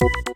you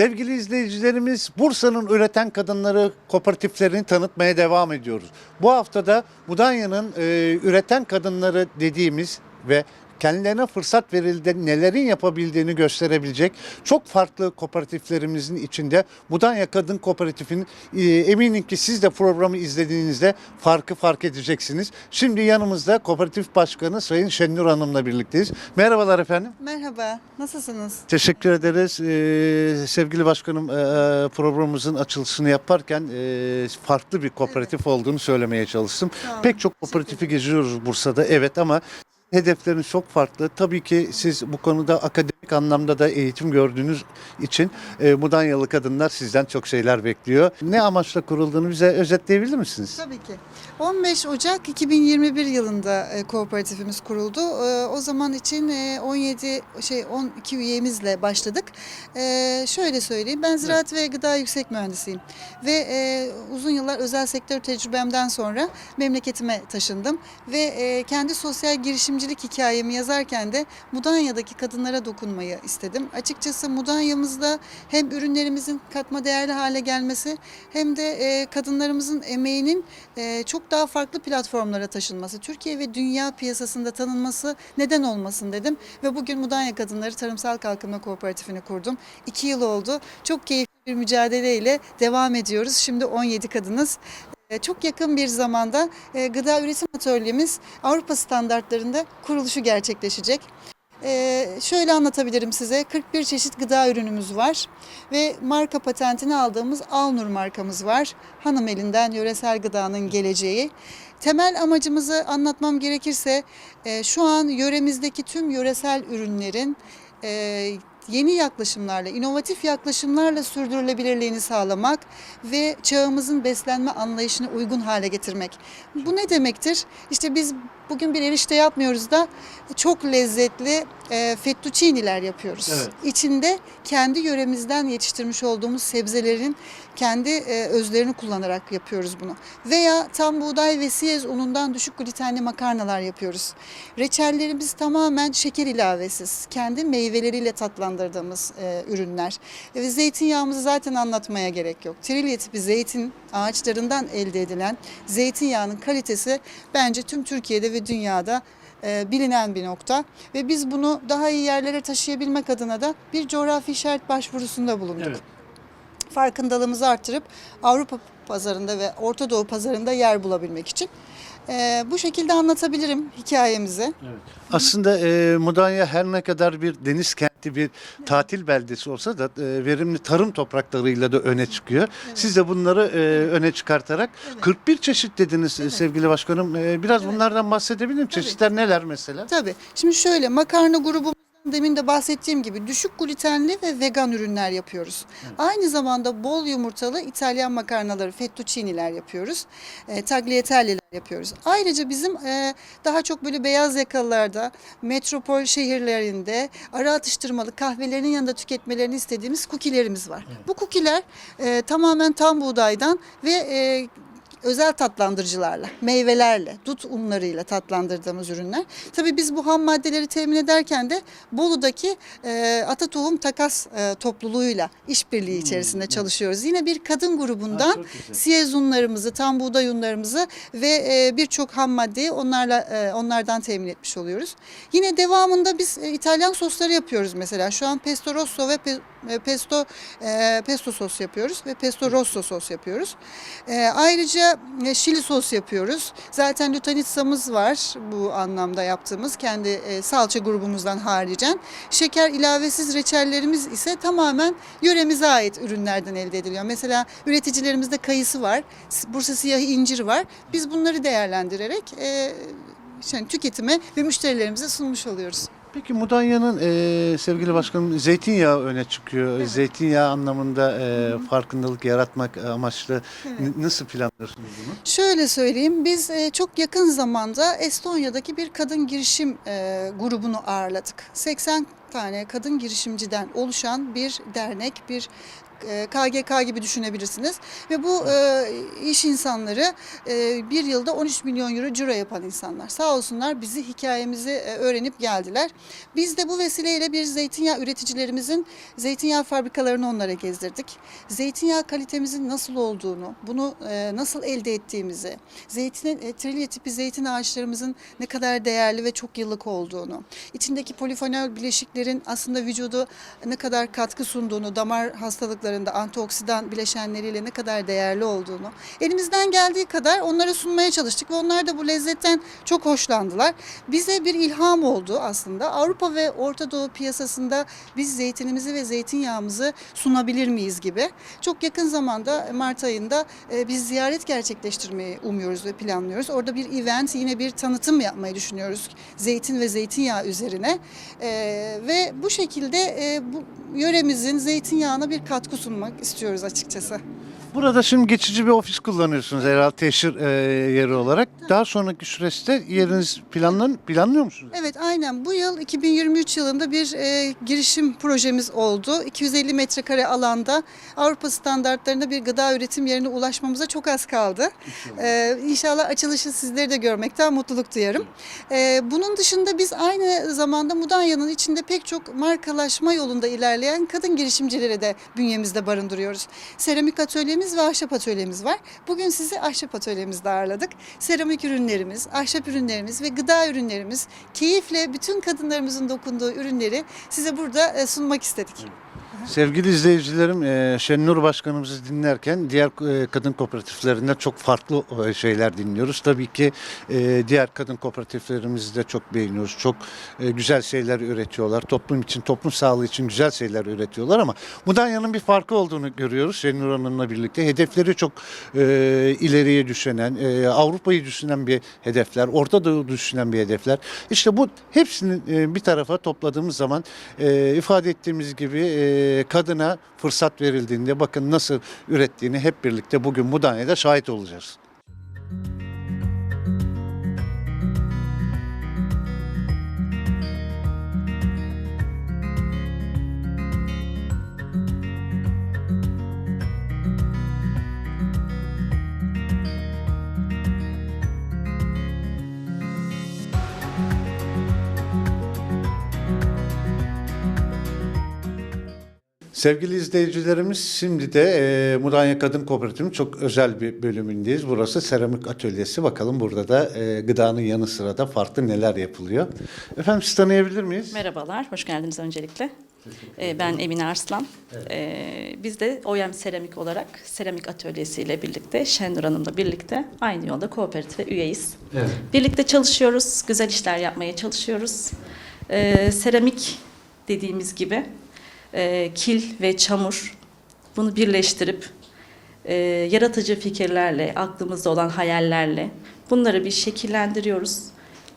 Sevgili izleyicilerimiz, Bursa'nın üreten kadınları kooperatiflerini tanıtmaya devam ediyoruz. Bu haftada Mudanya'nın e, üreten kadınları dediğimiz ve kendilerine fırsat verildi nelerin yapabildiğini gösterebilecek çok farklı kooperatiflerimizin içinde Mudanya Kadın Kooperatifi'nin e, eminim ki siz de programı izlediğinizde farkı fark edeceksiniz. Şimdi yanımızda kooperatif başkanı Sayın Şenur Hanım'la birlikteyiz. Merhabalar efendim. Merhaba, nasılsınız? Teşekkür ederiz. Ee, sevgili başkanım e, programımızın açılışını yaparken e, farklı bir kooperatif olduğunu söylemeye çalıştım. Pek çok kooperatifi geziyoruz Bursa'da evet ama hedefleriniz çok farklı. Tabii ki siz bu konuda akademik anlamda da eğitim gördüğünüz için e, Mudanyalı kadınlar sizden çok şeyler bekliyor. Ne amaçla kurulduğunu bize özetleyebilir misiniz? Tabii ki. 15 Ocak 2021 yılında e, kooperatifimiz kuruldu. E, o zaman için e, 17 şey 12 üyemizle başladık. E, şöyle söyleyeyim. Ben ziraat ve gıda yüksek mühendisiyim ve e, uzun yıllar özel sektör tecrübemden sonra memleketime taşındım ve e, kendi sosyal girişimcilik hikayemi yazarken de Mudanya'daki kadınlara dokunmayı istedim. Açıkçası Mudanya'mızda hem ürünlerimizin katma değerli hale gelmesi hem de e, kadınlarımızın emeğinin e, çok daha farklı platformlara taşınması, Türkiye ve dünya piyasasında tanınması neden olmasın dedim. Ve bugün Mudanya Kadınları Tarımsal Kalkınma Kooperatifini kurdum. İki yıl oldu. Çok keyifli bir mücadeleyle devam ediyoruz. Şimdi 17 kadınız. E, Çok yakın bir zamanda e, gıda üretim atölyemiz Avrupa standartlarında kuruluşu gerçekleşecek. Ee, şöyle anlatabilirim size. 41 çeşit gıda ürünümüz var ve marka patentini aldığımız Alnur markamız var. Hanım elinden yöresel gıdanın geleceği. Temel amacımızı anlatmam gerekirse e, şu an yöremizdeki tüm yöresel ürünlerin e, yeni yaklaşımlarla, inovatif yaklaşımlarla sürdürülebilirliğini sağlamak ve çağımızın beslenme anlayışına uygun hale getirmek. Bu ne demektir? İşte biz bugün bir erişte yapmıyoruz da çok lezzetli e, fettuccini'ler yapıyoruz. Evet. İçinde kendi yöremizden yetiştirmiş olduğumuz sebzelerin kendi e, özlerini kullanarak yapıyoruz bunu. Veya tam buğday ve siyez unundan düşük glutenli makarnalar yapıyoruz. Reçellerimiz tamamen şeker ilavesiz, kendi meyveleriyle tatlandırdığımız e, ürünler. Ve zeytinyağımızı zaten anlatmaya gerek yok. Trilye tipi zeytin ağaçlarından elde edilen zeytinyağının kalitesi bence tüm Türkiye'de ve dünyada e, bilinen bir nokta ve biz bunu daha iyi yerlere taşıyabilmek adına da bir coğrafi işaret başvurusunda bulunduk. Farkındalığımızı artırıp Avrupa pazarında ve Orta Doğu pazarında yer bulabilmek için. E, bu şekilde anlatabilirim hikayemizi. Aslında e, Mudanya her ne kadar bir deniz kenti, bir tatil beldesi olsa da e, verimli tarım topraklarıyla da öne çıkıyor. Siz de bunları e, öne çıkartarak 41 çeşit dediniz e, sevgili başkanım. E, biraz bunlardan bahsedebilir miyim? Çeşitler neler mesela? Tabii. Şimdi şöyle makarna grubumuzdan demin de bahsettiğim gibi düşük glutenli ve vegan ürünler yapıyoruz. Aynı zamanda bol yumurtalı İtalyan makarnaları, fettuccini'ler yapıyoruz. E, tagliatelli'ler yapıyoruz. Ayrıca bizim e, daha çok böyle beyaz yakalılarda, metropol şehirlerinde ara atıştırmalı kahvelerinin yanında tüketmelerini istediğimiz kukilerimiz var. Bu kukiler e, tamamen tam buğdaydan ve e, özel tatlandırıcılarla, meyvelerle, dut unlarıyla tatlandırdığımız ürünler. Tabii biz bu ham maddeleri temin ederken de Bolu'daki e, Ata Tohum Takas e, topluluğuyla işbirliği içerisinde çalışıyoruz. Yine bir kadın grubundan güzel. siyez unlarımızı, tam buğday unlarımızı ve e, birçok ham maddeyi onlarla e, onlardan temin etmiş oluyoruz. Yine devamında biz e, İtalyan sosları yapıyoruz mesela. Şu an pesto rosso ve pe- e, pesto e, pesto sos yapıyoruz ve pesto rosso sos yapıyoruz. E, ayrıca e, şili sos yapıyoruz. Zaten lutanitsa'mız var bu anlamda yaptığımız kendi e, salça grubumuzdan haricen. Şeker ilavesiz reçellerimiz ise tamamen yöremize ait ürünlerden elde ediliyor. Mesela üreticilerimizde kayısı var, Bursa siyahı incir var. Biz bunları değerlendirerek e, yani tüketime ve müşterilerimize sunmuş oluyoruz. Peki Mudanya'nın e, sevgili başkanım zeytinyağı öne çıkıyor. Zeytinyağı anlamında e, farkındalık yaratmak amaçlı N- nasıl planlıyorsunuz bunu? Şöyle söyleyeyim, biz e, çok yakın zamanda Estonya'daki bir kadın girişim e, grubunu ağırladık. 80 tane kadın girişimciden oluşan bir dernek, bir KGK gibi düşünebilirsiniz. Ve bu e, iş insanları e, bir yılda 13 milyon euro ciro yapan insanlar. Sağ olsunlar bizi hikayemizi e, öğrenip geldiler. Biz de bu vesileyle bir zeytinyağı üreticilerimizin zeytinyağı fabrikalarını onlara gezdirdik. Zeytinyağı kalitemizin nasıl olduğunu, bunu e, nasıl elde ettiğimizi, zeytinin e, trilye tipi zeytin ağaçlarımızın ne kadar değerli ve çok yıllık olduğunu, içindeki polifenol bileşiklerin aslında vücudu ne kadar katkı sunduğunu, damar hastalıklarında antioksidan bileşenleriyle ne kadar değerli olduğunu elimizden geldiği kadar onlara sunmaya çalıştık ve onlar da bu lezzetten çok hoşlandılar. Bize bir ilham oldu aslında. Avrupa ve Orta Doğu piyasasında biz zeytinimizi ve zeytinyağımızı sunabilir miyiz gibi. Çok yakın zamanda Mart ayında e, biz ziyaret gerçekleştirmeyi umuyoruz ve planlıyoruz. Orada bir event yine bir tanıtım yapmayı düşünüyoruz. Zeytin ve zeytinyağı üzerine. E, ve bu şekilde e, bu yöremizin zeytinyağına bir katkı sunmak istiyoruz açıkçası. Burada şimdi geçici bir ofis kullanıyorsunuz herhalde teşhir e, yeri olarak. Daha sonraki süreçte yeriniz planlan planlıyor musunuz? Evet aynen bu yıl 2023 yılında bir e, girişim projemiz oldu. 250 metrekare alanda Avrupa standartlarında bir gıda üretim yerine ulaşmamıza çok az kaldı. Ee, inşallah açılışı sizleri de görmekten mutluluk duyarım. Ee, bunun dışında biz aynı zamanda Mudanya'nın içinde pek çok markalaşma yolunda ilerleyen kadın girişimcileri de bünyemizde barındırıyoruz. Seramik atölyemiz ve ahşap atölyemiz var. Bugün sizi ahşap atölyemizde ağırladık. Seramik ürünlerimiz, ahşap ürünlerimiz ve gıda ürünlerimiz keyifle bütün kadınlarımızın dokunduğu ürünleri size burada e, sunmak istedik. Sevgili izleyicilerim, e, Şenur Başkanımızı dinlerken diğer e, kadın kooperatiflerinden çok farklı e, şeyler dinliyoruz. Tabii ki diğer kadın kooperatiflerimizi de çok beğeniyoruz. Çok güzel şeyler üretiyorlar. Toplum için, toplum sağlığı için güzel şeyler üretiyorlar ama Mudanya'nın bir farkı olduğunu görüyoruz Şenur Hanım'la birlikte. Hedefleri çok ileriye düşünen, Avrupa'yı düşünen bir hedefler, Orta Doğu düşünen bir hedefler. İşte bu hepsini bir tarafa topladığımız zaman ifade ettiğimiz gibi e, kadına fırsat verildiğinde bakın nasıl ürettiğini hep birlikte bugün Mudanya'da şahit olacağız. Sevgili izleyicilerimiz şimdi de e, Mudanya Kadın Kooperatifi'nin çok özel bir bölümündeyiz. Burası seramik atölyesi. Bakalım burada da e, gıdanın yanı sıra da farklı neler yapılıyor. Efendim siz tanıyabilir miyiz? Merhabalar, hoş geldiniz öncelikle. Ee, Ben Emine Arslan. Ee, Biz de OYM Seramik olarak Seramik Atölyesi ile birlikte, Şenur Hanım'la birlikte aynı yolda kooperatife üyeyiz. Evet. Birlikte çalışıyoruz, güzel işler yapmaya çalışıyoruz. Ee, Seramik dediğimiz gibi e, kil ve çamur bunu birleştirip e, yaratıcı fikirlerle, aklımızda olan hayallerle bunları bir şekillendiriyoruz.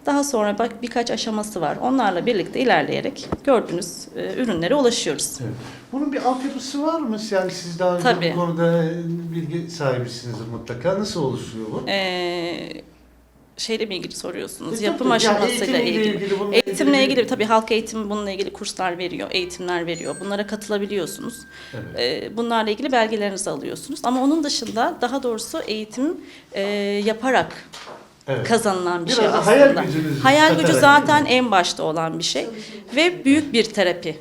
Daha sonra bak birkaç aşaması var. Onlarla birlikte ilerleyerek gördüğünüz e, ürünlere ulaşıyoruz. Bunun bir altyapısı var mı? Yani siz daha önce Tabii. bu konuda bilgi sahibisiniz mutlaka. Nasıl oluşuyor bu? Ee, şeyle mi ilgili soruyorsunuz? E, Yapım tabii. Aşamasıyla eğitimle ilgili. ilgili, bununla Eğitimle ilgili- ilgili tabii halk eğitimi bununla ilgili kurslar veriyor, eğitimler veriyor. Bunlara katılabiliyorsunuz. Ee, Bunlarla ilgili belgelerinizi alıyorsunuz. Ama onun dışında daha doğrusu eğitim e, yaparak Evet. kazanılan bir Biraz şey da aslında. hayal gücünüzü Hayal gücü zaten en başta olan bir şey ve büyük bir terapi.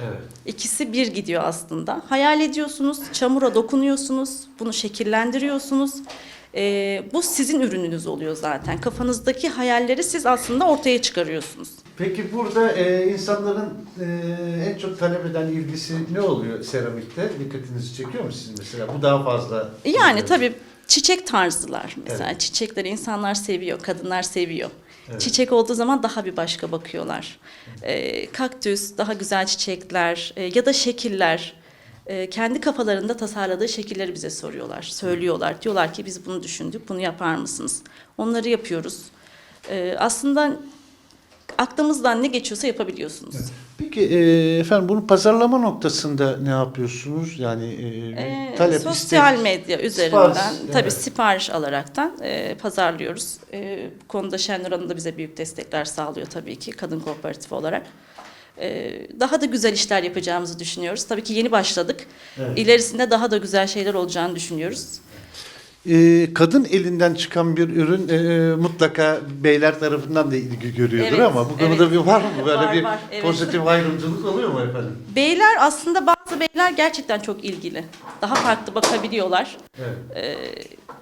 Evet. İkisi bir gidiyor aslında. Hayal ediyorsunuz, çamura dokunuyorsunuz, bunu şekillendiriyorsunuz. Ee, bu sizin ürününüz oluyor zaten. Kafanızdaki hayalleri siz aslında ortaya çıkarıyorsunuz. Peki burada e, insanların e, en çok talep eden ilgisi ne oluyor seramikte? Dikkatinizi çekiyor mu sizin mesela? Bu daha fazla. Yani e, tabii çiçek tarzılar mesela. Çiçekleri insanlar seviyor, kadınlar seviyor. Evet. Çiçek olduğu zaman daha bir başka bakıyorlar. Ee, kaktüs, daha güzel çiçekler e, ya da şekiller. E, kendi kafalarında tasarladığı şekilleri bize soruyorlar, söylüyorlar. Diyorlar ki biz bunu düşündük, bunu yapar mısınız? Onları yapıyoruz. Ee, aslında aklımızdan ne geçiyorsa yapabiliyorsunuz. Peki e, efendim bunu pazarlama noktasında ne yapıyorsunuz? Yani e, talep sosyal istek- medya üzerinden Sipariş, tabii evet. sipariş alaraktan e, pazarlıyoruz. E, bu konuda Şenur Hanım da bize büyük destekler sağlıyor tabii ki kadın kooperatifi olarak. E, daha da güzel işler yapacağımızı düşünüyoruz. Tabii ki yeni başladık. Evet. İlerisinde daha da güzel şeyler olacağını düşünüyoruz. E, kadın elinden çıkan bir ürün e, mutlaka beyler tarafından da ilgi görüyordur Evet, ama bu konuda evet. bir var mı böyle Var, bir var, evet. pozitif ayrımcılık oluyor mu efendim? Beyler aslında bazı beyler gerçekten çok ilgili. Daha farklı bakabiliyorlar. Evet.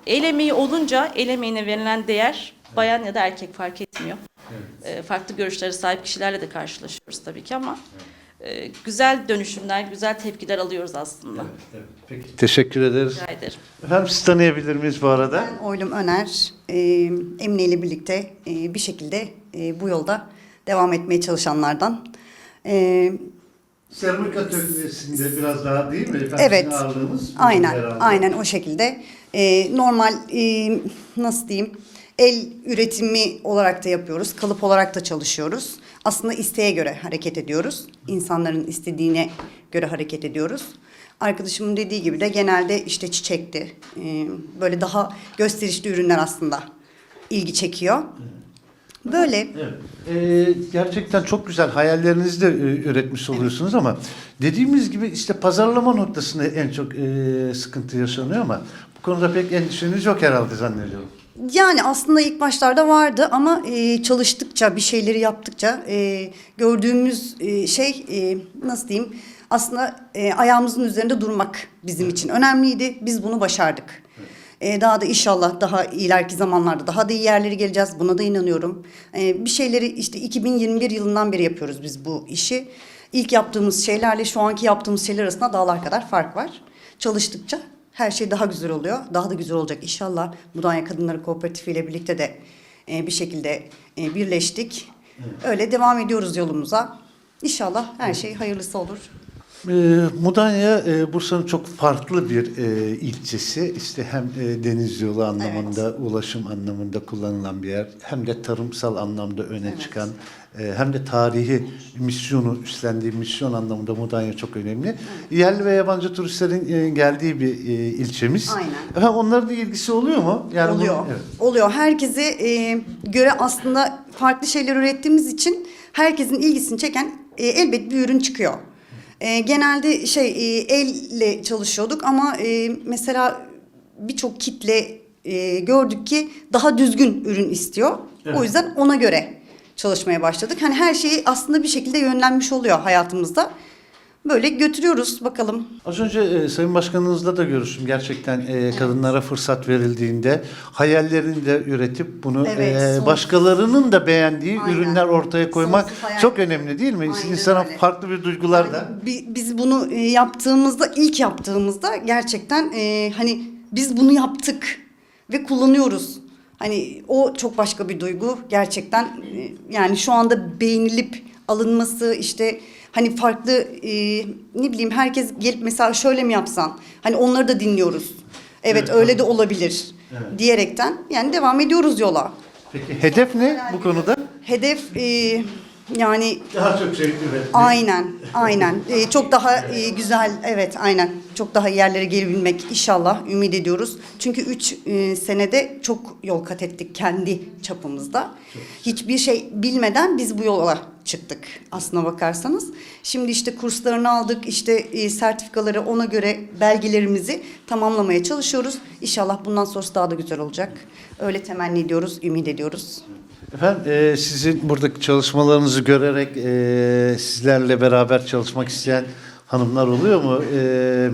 E, el emeği olunca el emeğine verilen değer bayan ya da erkek fark etmiyor. E, farklı görüşlere sahip kişilerle de karşılaşıyoruz tabii ki ama e, güzel dönüşümler, güzel tepkiler alıyoruz aslında. Peki. Teşekkür ederiz. Rica ederim. Efendim siz tanıyabilir miyiz bu arada? Ben Oylum Öner, e, Emine ile birlikte e, bir şekilde e, bu yolda devam etmeye çalışanlardan. E, Seramik atölyesinde biraz daha değil mi efendim? Evet. Aynen, aynen o şekilde. E, normal, e, nasıl diyeyim, el üretimi olarak da yapıyoruz, kalıp olarak da çalışıyoruz. Aslında isteğe göre hareket ediyoruz. İnsanların istediğine göre hareket ediyoruz. Arkadaşımın dediği gibi de genelde işte çiçekti. Böyle daha gösterişli ürünler aslında ilgi çekiyor. Böyle. Evet. Ee, gerçekten çok güzel hayallerinizi de üretmiş oluyorsunuz ama dediğimiz gibi işte pazarlama noktasında en çok e, sıkıntı yaşanıyor ama bu konuda pek endişeniz yok herhalde zannediyorum. Yani aslında ilk başlarda vardı ama e, çalıştıkça, bir şeyleri yaptıkça e, gördüğümüz e, şey e, nasıl diyeyim? Aslında e, ayağımızın üzerinde durmak bizim için önemliydi. Biz bunu başardık. E, daha da inşallah daha ileriki zamanlarda daha da iyi yerlere geleceğiz. Buna da inanıyorum. E, bir şeyleri işte 2021 yılından beri yapıyoruz biz bu işi. İlk yaptığımız şeylerle şu anki yaptığımız şeyler arasında dağlar kadar fark var. Çalıştıkça her şey daha güzel oluyor. Daha da güzel olacak inşallah. Mudanya Kadınları Kooperatifi ile birlikte de e, bir şekilde e, birleştik. Öyle devam ediyoruz yolumuza. İnşallah her şey hayırlısı olur. Ee, Mudanya e, Bursa'nın çok farklı bir e, ilçesi. İşte hem e, deniz yolu anlamında, ulaşım anlamında kullanılan bir yer, hem de tarımsal anlamda öne Evet. çıkan, e, hem de tarihi misyonu üstlendiği misyon anlamında Mudanya çok önemli. Yerli ve yabancı turistlerin e, geldiği bir e, ilçemiz. Aynen. Efendim onların da ilgisi oluyor mu? Yani bunu- oluyor. evet. Oluyor. Herkese e, göre aslında farklı şeyler ürettiğimiz için herkesin ilgisini çeken e, elbet bir ürün çıkıyor. E, genelde şey e, elle çalışıyorduk ama e, mesela birçok kitle e, gördük ki daha düzgün ürün istiyor. Evet. O yüzden ona göre çalışmaya başladık. Hani her şeyi aslında bir şekilde yönlenmiş oluyor hayatımızda. Böyle götürüyoruz bakalım. Az önce e, Sayın Başkanınızla da görüştüm. Gerçekten e, kadınlara fırsat verildiğinde hayallerini de üretip bunu Evet, e, başkalarının da beğendiği Aynen. ürünler ortaya koymak Sonsuz hayal. çok önemli değil mi? Aynen İnsana öyle. farklı bir duygular da. Bi- Biz bunu e, yaptığımızda, ilk yaptığımızda gerçekten e, hani biz bunu yaptık ve kullanıyoruz. Hani o çok başka bir duygu gerçekten. e, Yani şu anda beğenilip alınması işte hani farklı e, ne bileyim herkes gelip mesela şöyle mi yapsan? Hani onları da dinliyoruz. Evet, Evet, öyle de olabilir Evet. diyerekten yani devam ediyoruz yola. Peki hedef ne bu konuda? Hedef e, Yani Daha çok zevkli üretmek. Aynen, aynen. Ee, çok daha e, güzel, evet aynen. Çok daha yerlere gelebilmek inşallah ümit ediyoruz. Çünkü üç e, senede çok yol kat ettik kendi çapımızda. Hiçbir şey bilmeden biz bu yola çıktık aslına bakarsanız. Şimdi işte kurslarını aldık, işte e, sertifikaları ona göre belgelerimizi tamamlamaya çalışıyoruz. İnşallah bundan sonrası daha da güzel olacak. Öyle temenni ediyoruz, ümit ediyoruz. Efendim e, sizin buradaki çalışmalarınızı görerek e, sizlerle beraber çalışmak isteyen hanımlar oluyor mu? E,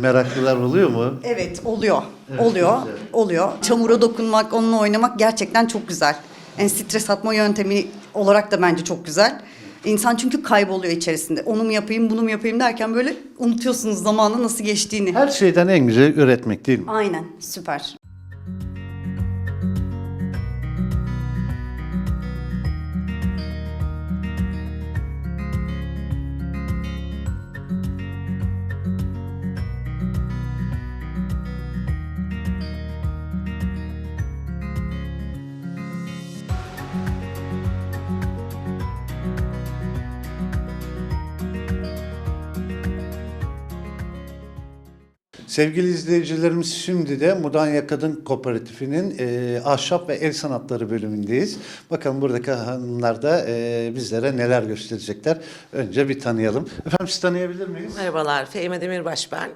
meraklılar oluyor mu? Evet oluyor. Evet, oluyor. güzel. Oluyor. Çamura dokunmak, onunla oynamak gerçekten çok güzel. Yani stres atma yöntemi olarak da bence çok güzel. İnsan çünkü kayboluyor içerisinde. Onu mu yapayım, bunu mu yapayım derken böyle unutuyorsunuz zamanın nasıl geçtiğini. Her şeyden en güzel üretmek değil mi? Aynen, süper. Sevgili izleyicilerimiz şimdi de Mudanya Kadın Kooperatifi'nin e, ahşap ve el sanatları bölümündeyiz. Bakalım buradaki hanımlar da e, bizlere neler gösterecekler. Önce bir tanıyalım. Efendim siz tanıyabilir miyiz? Merhabalar, Fehime Demirbaş ben.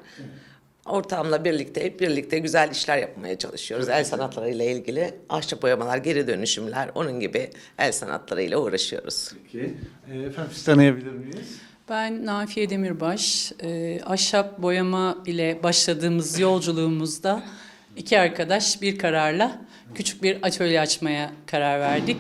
Ortağımla birlikte, hep birlikte güzel işler yapmaya çalışıyoruz. El sanatlarıyla ilgili ahşap boyamalar, geri dönüşümler, onun gibi el sanatlarıyla uğraşıyoruz. Peki. E, efendim siz tanıyabilir miyiz? Ben Nafiye Demirbaş. Ee, ahşap boyama ile başladığımız yolculuğumuzda iki arkadaş bir kararla küçük bir atölye açmaya karar verdik.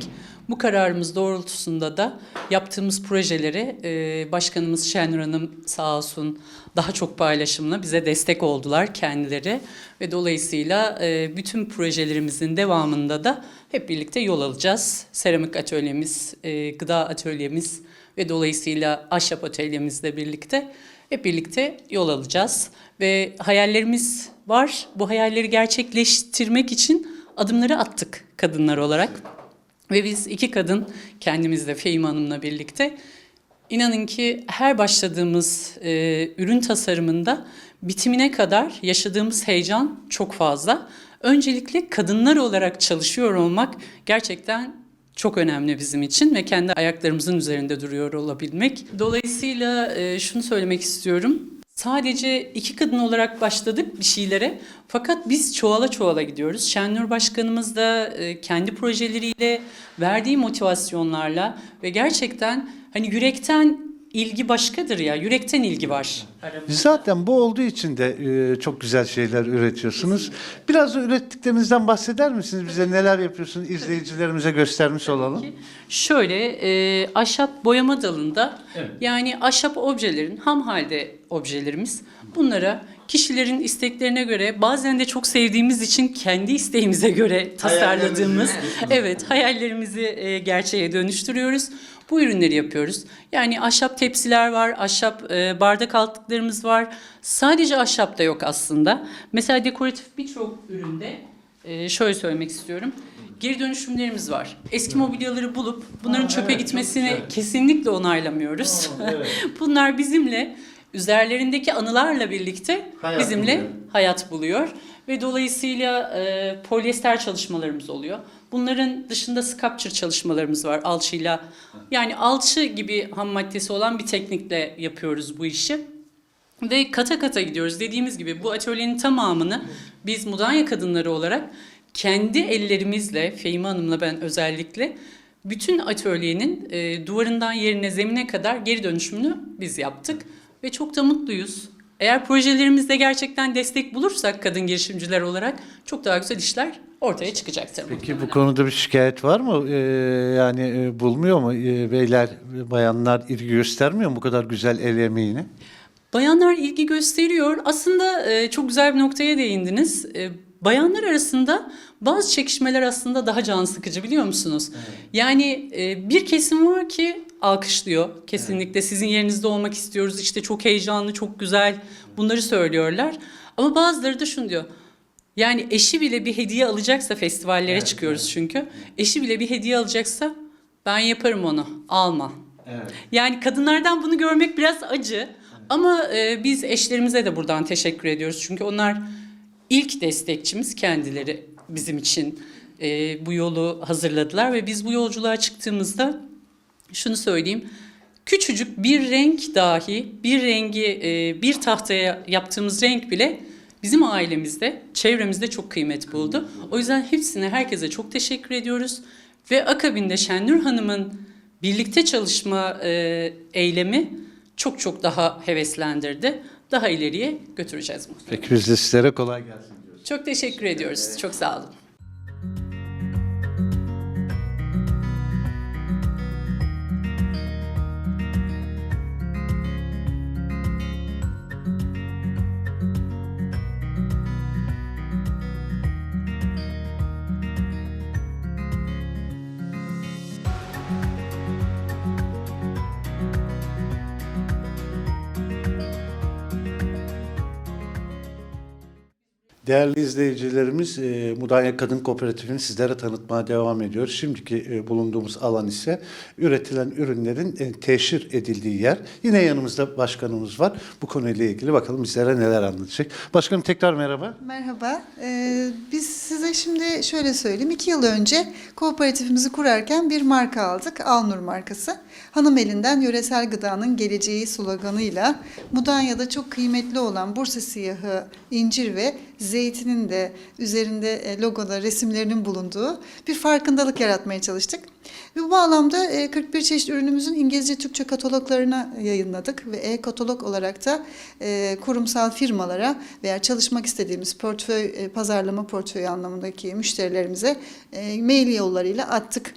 Bu kararımız doğrultusunda da yaptığımız projeleri e, başkanımız Şenur Hanım sağ olsun daha çok paylaşımla bize destek oldular kendileri ve dolayısıyla e, bütün projelerimizin devamında da hep birlikte yol alacağız. Seramik atölyemiz, e, gıda atölyemiz ve dolayısıyla ahşap atölyemizle birlikte hep birlikte yol alacağız. Ve hayallerimiz var. Bu hayalleri gerçekleştirmek için adımları attık kadınlar olarak. Ve biz iki kadın kendimizle Fehime Hanım'la birlikte inanın ki her başladığımız e, ürün tasarımında bitimine kadar yaşadığımız heyecan çok fazla. Öncelikle kadınlar olarak çalışıyor olmak gerçekten çok önemli bizim için ve kendi ayaklarımızın üzerinde duruyor olabilmek. Dolayısıyla e, şunu söylemek istiyorum. Sadece iki kadın olarak başladık bir şeylere fakat biz çoğala çoğala gidiyoruz. Şenur Başkanımız da e, kendi projeleriyle, verdiği motivasyonlarla ve gerçekten hani yürekten ilgi başkadır ya, yürekten ilgi var. Zaten bu olduğu için de e, çok güzel şeyler üretiyorsunuz. Biraz da ürettiklerinizden bahseder misiniz? Bize neler yapıyorsunuz? İzleyicilerimize göstermiş olalım. Şöyle e, ahşap boyama dalında yani ahşap objelerin ham halde objelerimiz bunlara kişilerin isteklerine göre bazen de çok sevdiğimiz için kendi isteğimize göre tasarladığımız evet hayallerimizi e, gerçeğe dönüştürüyoruz. Bu ürünleri yapıyoruz. Yani ahşap tepsiler var, ahşap e, bardak altlıklarımız var. Sadece ahşap da yok aslında. Mesela dekoratif birçok üründe e, şöyle söylemek istiyorum. Geri dönüşümlerimiz var. Eski mobilyaları bulup bunların çöpe gitmesini kesinlikle onaylamıyoruz. Bunlar bizimle üzerlerindeki anılarla birlikte Hayat bizimle buluyor. hayat buluyor ve dolayısıyla e, polyester çalışmalarımız oluyor. Bunların dışında sculpture çalışmalarımız var alçıyla. Yani alçı gibi ham maddesi olan bir teknikle yapıyoruz bu işi. Ve kata kata gidiyoruz. Dediğimiz gibi bu atölyenin tamamını biz Mudanya kadınları olarak kendi ellerimizle, Fehime Hanım'la ben özellikle bütün atölyenin e, duvarından yerine zemine kadar geri dönüşümünü biz yaptık. Ve çok da mutluyuz. Eğer projelerimizde gerçekten destek bulursak kadın girişimciler olarak çok daha güzel işler ortaya çıkacaktır. Peki bu konuda bir şikayet var mı? E, yani e, bulmuyor mu? E, beyler, bayanlar ilgi göstermiyor mu bu kadar güzel el emeğini? Bayanlar ilgi gösteriyor. Aslında e, çok güzel bir noktaya değindiniz. E, bayanlar arasında bazı çekişmeler aslında daha can sıkıcı biliyor musunuz? Yani e, bir kesim var ki alkışlıyor. Kesinlikle sizin yerinizde olmak istiyoruz. İşte çok heyecanlı, çok güzel. Bunları söylüyorlar. Ama bazıları da şunu diyor. Yani eşi bile bir hediye alacaksa festivallere çıkıyoruz çünkü. Eşi bile bir hediye alacaksa ben yaparım onu. Alma. Yani kadınlardan bunu görmek biraz acı. Ama e, biz eşlerimize de buradan teşekkür ediyoruz. Çünkü onlar ilk destekçimiz kendileri bizim için e, bu yolu hazırladılar ve biz bu yolculuğa çıktığımızda şunu söyleyeyim. Küçücük bir renk dahi, bir rengi e, bir tahtaya yaptığımız renk bile bizim ailemizde, çevremizde çok kıymet buldu. O yüzden hepsine, herkese çok teşekkür ediyoruz. Ve akabinde Şenur Hanım'ın birlikte çalışma e, eylemi çok çok daha heveslendirdi. Daha ileriye götüreceğiz bunu. Peki biz de sizlere kolay gelsin. Çok teşekkür ediyoruz. Çok sağ olun. Değerli izleyicilerimiz, e, Mudanya Kadın Kooperatifini sizlere tanıtmaya devam ediyoruz. Şimdiki e, bulunduğumuz alan ise üretilen ürünlerin e, teşhir edildiği yer. Yine yanımızda başkanımız var. Bu konuyla ilgili bakalım bizlere neler anlatacak. Başkanım tekrar merhaba. Merhaba. Ee, biz size şimdi şöyle söyleyeyim. İki yıl önce kooperatifimizi kurarken bir marka aldık. Alnur markası. Hanım elinden yöresel gıdanın geleceği sloganıyla Mudanya'da çok kıymetli olan Bursa siyahı, incir ve zeytinin de üzerinde e, logoda resimlerinin bulunduğu bir farkındalık yaratmaya çalıştık. Ve bu bağlamda e, 41 çeşit ürünümüzün İngilizce Türkçe kataloglarını yayınladık ve e-katalog olarak da e, kurumsal firmalara veya çalışmak istediğimiz portföy e, pazarlama portföyü anlamındaki müşterilerimize e, mail yollarıyla attık.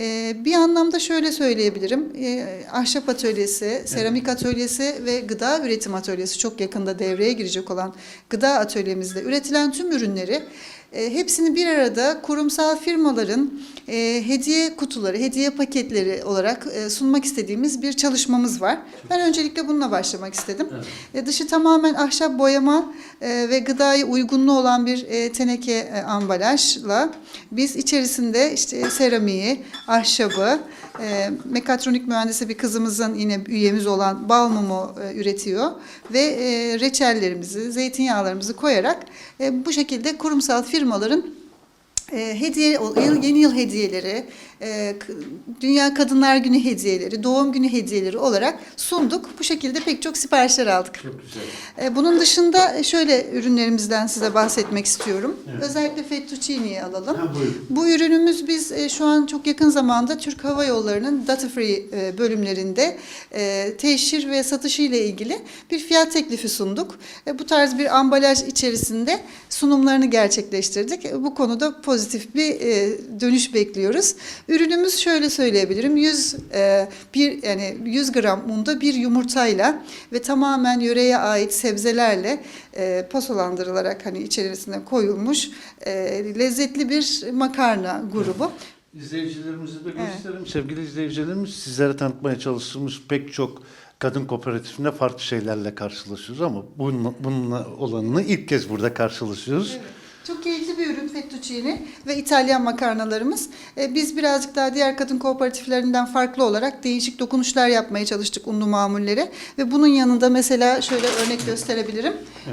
E, bir anlamda şöyle söyleyebilirim. E, ahşap atölyesi, seramik atölyesi ve gıda üretim atölyesi çok yakında devreye girecek olan gıda atölyemizde üretilen tüm ürünleri hepsini bir arada kurumsal firmaların e, hediye kutuları, hediye paketleri olarak e, sunmak istediğimiz bir çalışmamız var. Ben öncelikle bununla başlamak istedim. E, dışı tamamen ahşap boyama e, ve gıdaya uygunlu olan bir e, teneke e, ambalajla biz içerisinde işte seramiği, ahşabı, e, mekatronik mühendisi bir kızımızın yine üyemiz olan bal mumu e, üretiyor. Ve e, reçellerimizi, zeytinyağlarımızı koyarak e, bu şekilde kurumsal firmaların e, hediye yıl- yeni yıl hediyeleri, Dünya Kadınlar Günü hediyeleri, doğum günü hediyeleri olarak sunduk. Bu şekilde pek çok siparişler aldık. Çok güzel. E, Bunun dışında şöyle ürünlerimizden size bahsetmek istiyorum. Özellikle fettuccini'yi alalım. Ha, buyurun. Bu ürünümüz biz e, şu an çok yakın zamanda Türk Hava Yolları'nın Data Free e, bölümlerinde e, teşhir ve satışı ile ilgili bir fiyat teklifi sunduk. E, Bu tarz bir ambalaj içerisinde sunumlarını gerçekleştirdik. E, Bu konuda pozitif bir e, dönüş bekliyoruz. Ürünümüz şöyle söyleyebilirim. 100 e, bir yani 100 gram unda bir yumurtayla ve tamamen yöreye ait sebzelerle e, posalandırılarak hani içerisine koyulmuş e, lezzetli bir makarna grubu. İzleyicilerimize de Evet. gösterelim. Sevgili izleyicilerimiz sizlere tanıtmaya çalıştığımız pek çok kadın kooperatifinde farklı şeylerle karşılaşıyoruz ama bununla, bununla olanını ilk kez burada karşılaşıyoruz. Çok keyifli fettuccine ve İtalyan makarnalarımız. Ee, Biz birazcık daha diğer kadın kooperatiflerinden farklı olarak değişik dokunuşlar yapmaya çalıştık unlu mamullere. Ve bunun yanında mesela şöyle örnek gösterebilirim.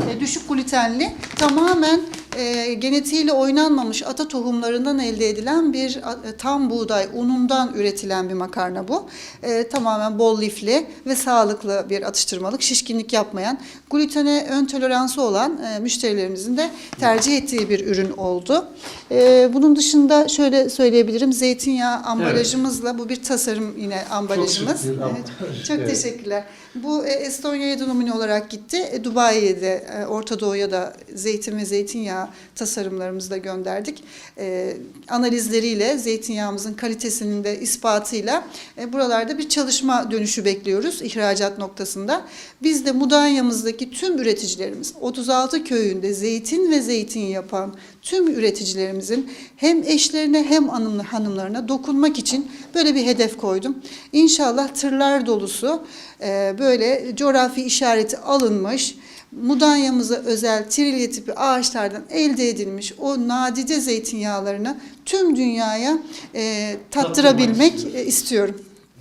Ee, Düşük glutenli, tamamen e, genetiğiyle oynanmamış ata tohumlarından elde edilen bir e, tam buğday unundan üretilen bir makarna bu. E, tamamen bol lifli ve sağlıklı bir atıştırmalık, şişkinlik yapmayan, glutene ön toleransı olan e, müşterilerimizin de tercih ettiği bir ürün oldu. E, bunun dışında şöyle söyleyebilirim, zeytinyağı ambalajımızla bu bir tasarım yine ambalajımız. şık bir ambalaj, çok evet. teşekkürler. Bu e, Estonya'ya da numune olarak gitti. E, Dubai'ye de, e, Orta Doğu'ya da zeytin ve zeytinyağı tasarımlarımızı da gönderdik. E, analizleriyle, zeytinyağımızın kalitesinin de ispatıyla e, buralarda bir çalışma dönüşü bekliyoruz ihracat noktasında. Biz de Mudanya'mızdaki tüm üreticilerimiz, 36 köyünde zeytin ve zeytin yapan tüm üreticilerimizin hem eşlerine hem hanım- hanımlarına dokunmak için böyle bir hedef koydum. İnşallah tırlar dolusu e, böyle coğrafi işareti alınmış, Mudanya'mıza özel trilye tipi ağaçlardan elde edilmiş o nadide zeytinyağlarını tüm dünyaya e, tattırabilmek istiyoruz. e, istiyorum.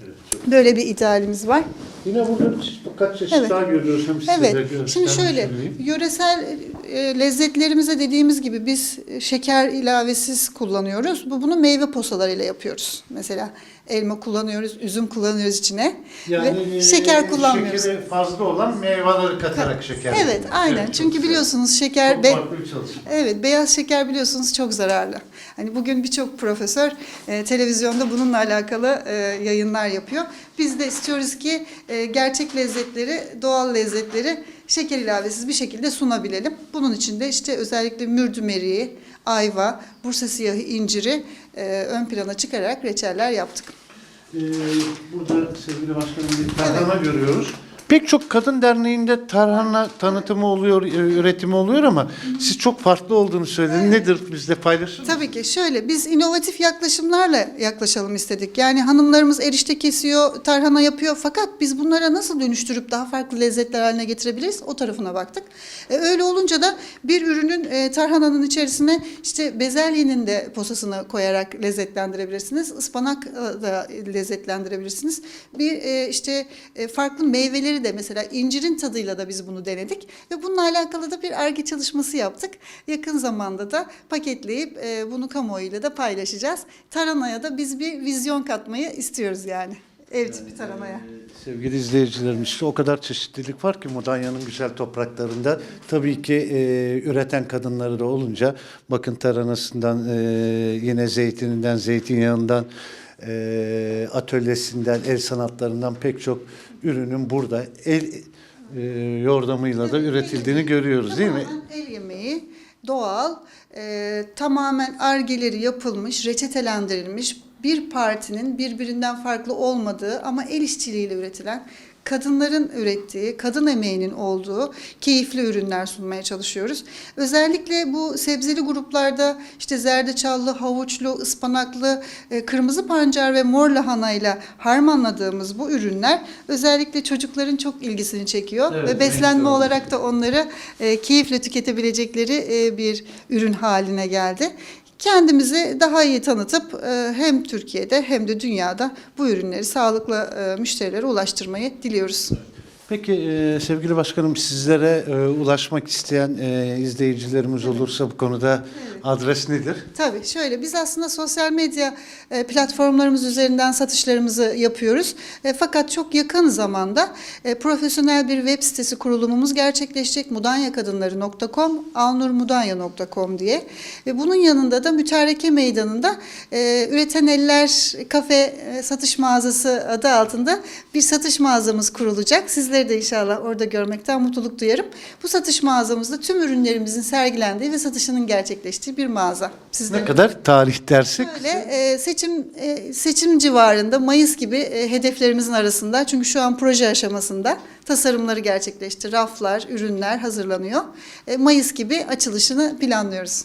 Evet, Böyle bir idealimiz var. Yine burada birkaç çeşit Evet. daha görüyoruz. Hem size de Evet. Şimdi şöyle üzereyim. yöresel e, lezzetlerimize dediğimiz gibi biz şeker ilavesiz kullanıyoruz. Bu bunu meyve posalarıyla yapıyoruz. Mesela elma kullanıyoruz, üzüm kullanıyoruz içine ve e, şeker kullanmıyoruz. Şekeri fazla olan meyveleri katarak şeker. Evet, aynen. çok Çünkü biliyorsunuz şeker Çok be-. Evet, beyaz şeker biliyorsunuz çok zararlı. Hani bugün birçok profesör e, televizyonda bununla alakalı e, yayınlar yapıyor. Biz de istiyoruz ki e, gerçek lezzetleri, doğal lezzetleri şeker ilavesiz bir şekilde sunabilelim. Bunun için de işte özellikle mürdüm eriği, ayva, Bursa siyahı, inciri e, ön plana çıkararak reçeller yaptık. Ee, burada sevgili başkanım bir tarhana görüyoruz. Pek çok kadın derneğinde tarhana tanıtımı oluyor, e, üretimi oluyor ama siz çok farklı olduğunu söylediniz. Nedir bizle paylaşır mısınız? Tabii ki şöyle biz inovatif yaklaşımlarla yaklaşalım istedik. Yani hanımlarımız erişte kesiyor, tarhana yapıyor fakat biz bunlara nasıl dönüştürüp daha farklı lezzetler haline getirebiliriz o tarafına baktık. E, öyle olunca da bir ürünün e, tarhananın içerisine işte bezelyenin de posasını koyarak lezzetlendirebilirsiniz. Ispanak e, da lezzetlendirebilirsiniz. Bir e, işte e, farklı meyveleri de mesela incirin tadıyla da biz bunu denedik ve bununla alakalı da bir arge çalışması yaptık. Yakın zamanda da paketleyip e, bunu kamuoyuyla da paylaşacağız. Taranaya da biz bir vizyon katmayı istiyoruz yani. Ev tipi taranaya. Sevgili izleyicilerimiz işte o kadar çeşitlilik var ki Mudanya'nın güzel topraklarında. Tabii ki e, üreten kadınları da olunca bakın taranasından e, yine zeytininden, zeytinyağından, e, atölyesinden, el sanatlarından pek çok ürünün burada el e, yordamıyla da üretildiğini görüyoruz değil mi? Tamamen el yemeği, doğal, e, tamamen argeleri yapılmış, reçetelendirilmiş bir partinin birbirinden farklı olmadığı ama el işçiliğiyle üretilen kadınların ürettiği, kadın emeğinin olduğu keyifli ürünler sunmaya çalışıyoruz. Özellikle bu sebzeli gruplarda işte zerdeçallı, havuçlu, ıspanaklı, e, kırmızı pancar ve mor lahanayla harmanladığımız bu ürünler özellikle çocukların çok ilgisini çekiyor Evet, ve beslenme renkli olarak da onları e, keyifle tüketebilecekleri e, bir ürün haline geldi. Kendimizi daha iyi tanıtıp e, hem Türkiye'de hem de dünyada bu ürünleri sağlıklı e, müşterilere ulaştırmayı diliyoruz. Peki e, sevgili başkanım sizlere e, ulaşmak isteyen e, izleyicilerimiz olursa bu konuda adres nedir? Tabii şöyle biz aslında sosyal medya e, platformlarımız üzerinden satışlarımızı yapıyoruz. E, fakat çok yakın zamanda e, profesyonel bir web sitesi kurulumumuz gerçekleşecek. mudanyakadınları.com, alnurmudanya.com diye. Ve bunun yanında da Mütareke Meydanı'nda e, Üreten Eller Kafe e, Satış Mağazası adı altında bir satış mağazamız kurulacak. Sizleri de inşallah orada görmekten mutluluk duyarım. Bu satış mağazamızda tüm ürünlerimizin sergilendiği ve satışının gerçekleştiği bir mağaza. Sizlerin Ne kadar tarih dersek? Böyle e, seçim e, seçim civarında Mayıs gibi e, hedeflerimizin arasında çünkü şu an proje aşamasında tasarımları gerçekleşti. Raflar, ürünler hazırlanıyor. E, Mayıs gibi açılışını planlıyoruz.